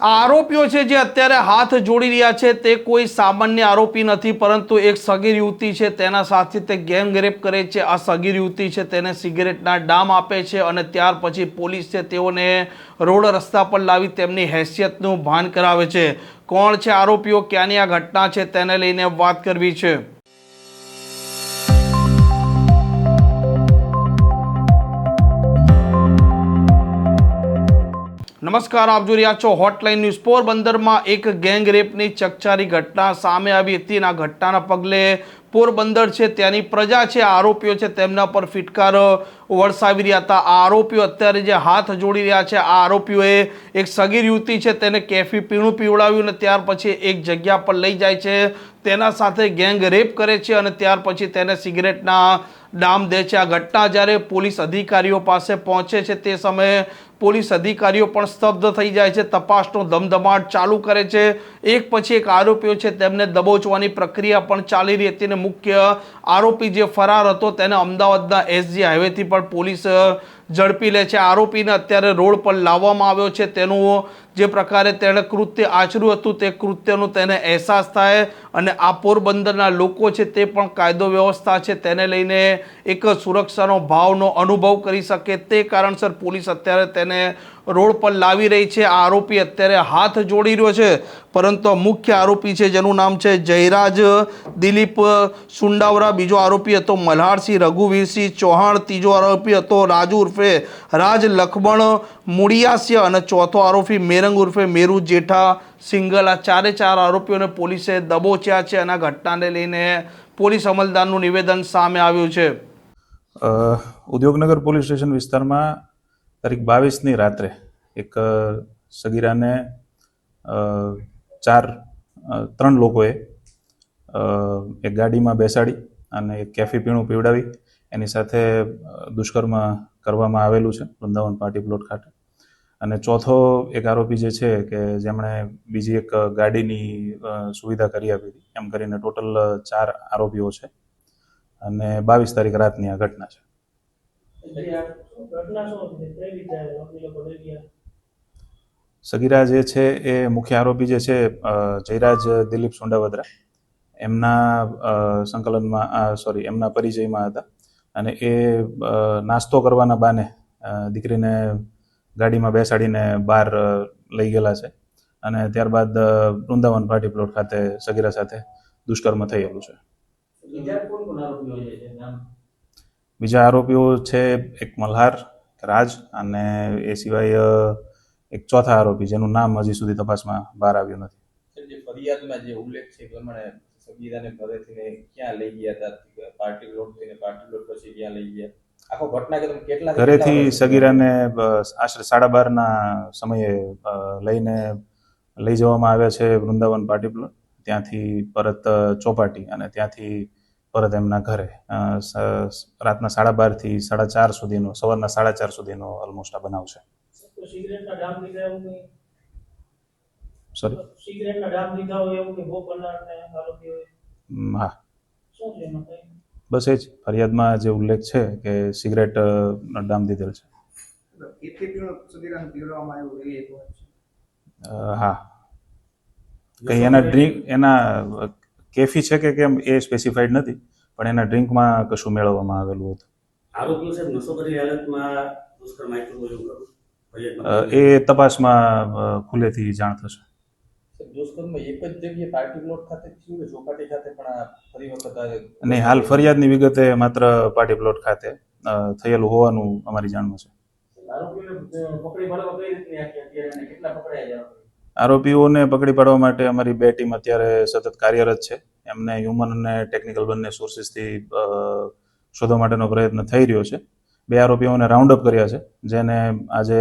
આ આરોપીઓ છે જે અત્યારે હાથ જોડી રહ્યા છે, તે કોઈ સામાન્ય આરોપી નથી, પરંતુ એક સગીર યુવતી છે, તેના સાથે તે ગેંગ રેપ કરે છે. આ સગીર યુવતી છે, તેને સિગરેટના ડામ આપે છે અને ત્યાર પછી પોલીસ છે, તેઓને રોડ રસ્તા પર લાવી તેમની હેસિયતનું ભાન કરાવે છે. કોણ છે આરોપીઓ, ક્યાંની આ ઘટના છે, તેને લઈને વાત કરવી છે. નમસ્કાર, આપ જોઈ રહ્યા છો હોટલાઇન ન્યૂઝ પોરબંદરમાં એક ગેંગ રેપની ચકચારી ઘટના સામે આવી હતી આ ઘટનાના પગલે પોરબંદર છે, ત્યાંની પ્રજા છે, આરોપીઓ છે, તેમના પર ફિટકાર વરસાવી રહ્યા હતા. આ આરોપીઓ અત્યારે જે હાથ જોડી રહ્યા છે, આ આરોપીઓએ એક સગીર યુવતી છે, તેને કેફી પીણું પીવડાવ્યું અને ત્યાર પછી એક જગ્યા પર લઈ જાય છે. તેના સાથે ગેંગ રેપ કરે છે અને ત્યાર પછી તેને સિગરેટના ડામ દે છે. આ ઘટના જ્યારે પોલીસ અધિકારીઓ પાસે પહોંચે છે, તે સમયે પોલીસ અધિકારીઓ પણ સ્તબ્ધ થઈ જાય છે. તપાસનો ધમધમાટ ચાલુ કરે છે. એક પછી એક આરોપીઓ છે તેમને દબોચવાની પ્રક્રિયા પણ ચાલી રહી હતી અને મુખ્ય આરોપી જે ફરાર હતો તેને અમદાવાદના એસજી હાઈવેથી પણ પોલીસ ઝડપી લે છે. આરોપીને અત્યારે રોડ પર લાવવામાં આવ્યો છે. તેનું જે પ્રકારે તેણે કૃત્ય આચર્યું હતું, તે કૃત્યનું તેને અહેસાસ થાય અને આ પોરબંદરના લોકો છે તે પણ કાયદો વ્યવસ્થા છે તેને લઈને એક સુરક્ષાનો ભાવનો અનુભવ કરી શકે. તે કારણસર પોલીસ અત્યારે તેને રોડ પર લાવી રહી છે. આ આરોપી અત્યારે હાથ જોડી રહ્યો છે. પરંતુ મુખ્ય આરોપી છે, જેનું નામ છે જયરાજ દિલીપ સુંડાવરા. બીજો આરોપી હતો મલ્હારસિંહ રઘુવીરસિંહ ચૌહાણ. ત્રીજો આરોપી હતો રાજુ ઉર્ફે રાજ લખમણ મુડિયાસ્ય અને ચોથો આરોપી મેરંગ ઉર્ફે મેરુ જેઠા સિંગલ. આ ચારે ચાર આરોપીઓને પોલીસે દબોચ્યા છે અને આ ઘટનાને લઈને પોલીસ અમલદારનું નિવેદન સામે આવ્યું છે. ઉદ્યોગનગર પોલીસ સ્ટેશન વિસ્તારમાં તારીખ બાવીસની રાત્રે એક સગીરાને ચાર ત્રણ લોકોએ એક ગાડીમાં બેસાડી અને એક કેફી પીણું પીવડાવી. એની સાથે દુષ્કર્મ કરવામાં આવેલું છે વૃંદાવન પાર્ટી પ્લોટ ખાતે. અને ચોથો એક આરોપી જે છે કે જેમણે બીજી એક ગાડીની સુવિધા કરી આપી હતી. એમ કરીને ટોટલ ચાર આરોપીઓ છે. અને બાવીસ તારીખ રાતની આ ઘટના છે. સગીરા જે છે એ મુખ્ય આરોપી જે છે જયરાજ દિલીપ સોંડાવદરા, એમના સંકલનમાં સોરી એમના પરિચયમાં હતા અને એ નાસ્તો કરવાના બાને દીકરીને ગાડીમાં બેસાડીને બહાર લઈ ગયેલા છે અને ત્યારબાદ વૃંદાવન પાર્ટી પ્લોટ ખાતે સગીરા સાથે દુષ્કર્મ થયેલું છે. બીજા આરોપીઓ છે એક મલ્હાર રાજ અને એ સિવાય એક ચોથા આરોપી જેનું નામ હજી સુધી તપાસમાં બહાર આવ્યું નથી. જે ફરિયાદમાં જે ઉલ્લેખ છે પ્રમાણે સગીરાને ઘરેથી ક્યાં લઈ ગયા હતા? પાર્ટી પ્લોટ થઈને પાર્ટી પ્લોટ પછી ક્યાં લઈ ગયા? આખો ઘટના કે તમે કેટલા ઘરેથી સગીરાને આશરે સાડા બારના સમયે લઈને લઈ જવામાં આવ્યા છે વૃંદાવન પાર્ટી પ્લોટ. ત્યાંથી પરત ચોપાટી અને ત્યાંથી પરત એમના ઘરે. રાતના સાડા બારથી સાડા ચાર સુધીનો સવારના સાડા ચાર સુધીનો ઓલમોસ્ટ આ બનાવ છે. સોરી હા. બસ એ જ. ફરિયાદમાં જે ઉલ્લેખ છે કે સિગરેટ ડામ દીધેલ છે. હા. કઈ એના ડ્રિંક એના કેફી છે કે કેમ એ સ્પેસિફાઈડ નથી પણ એના ડ્રિંકમાં કશું મેળવવામાં આવેલું હતું. એ તપાસમાં ખુલેથી ખુલ્લેથી જાણ થશે. દુષ્કર્મ એક જ જગ્યાએ પાર્ટી પ્લોટ ખાતે જ થયું કે ચોપાટી ખાતે પણ આ ફરી વખત આ અને હાલ ફરિયાદની વિગતે માત્ર પાર્ટી પ્લોટ ખાતે થયેલું હોવાનું અમારી જાણમાં છે. આરોપીઓને પકડી પાડવા માટે અમારી બે ટીમ અત્યારે સતત કાર્યરત છે. એમને હ્યુમન અને ટેકનિકલ બંને સોર્સિસથી શોધવા માટેનો પ્રયત્ન થઈ રહ્યો છે. બે આરોપીઓને રાઉન્ડ અપ કર્યા છે જેને આજે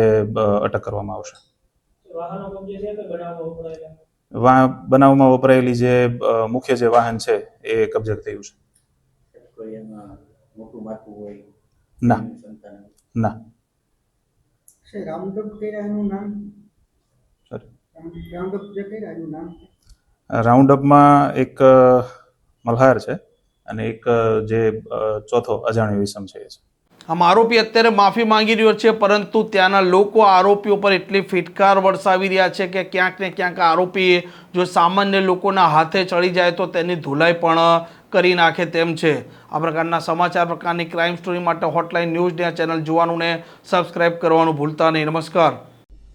અટક કરવામાં આવશે. બનાવમાં વપરાયેલી જે મુખ્ય જે વાહન છે એ કબજે થયું છે. કોઈ એમાં મોટું માથું હોય? ના. ના. રાઉન્ડ અપ કર્યા એનું નામ? સોરી રાઉન્ડ અપમાં એક મલ્હાર છે અને એક જે ચોથો અજાણ્યો વિષમ છે આમ આરોપી અત્યારે માફી માંગી રહ્યો છે, પરંતુ ત્યાંના લોકો આરોપીઓ પર એટલી ફિટકાર વરસાવી રહ્યા છે કે ક્યાંક ને ક્યાંક આરોપી જો સામાન્ય લોકોના હાથે ચડી જાય તો તેની ધુલાઈ પણ કરી નાખે તેમ છે. આ પ્રકારના સમાચાર પ્રકારની ક્રાઇમ સ્ટોરી માટે હોટલાઇન ન્યૂઝની આ ચેનલ જોવાનું ને સબસ્ક્રાઇબ કરવાનું ભૂલતા નહીં. નમસ્કાર.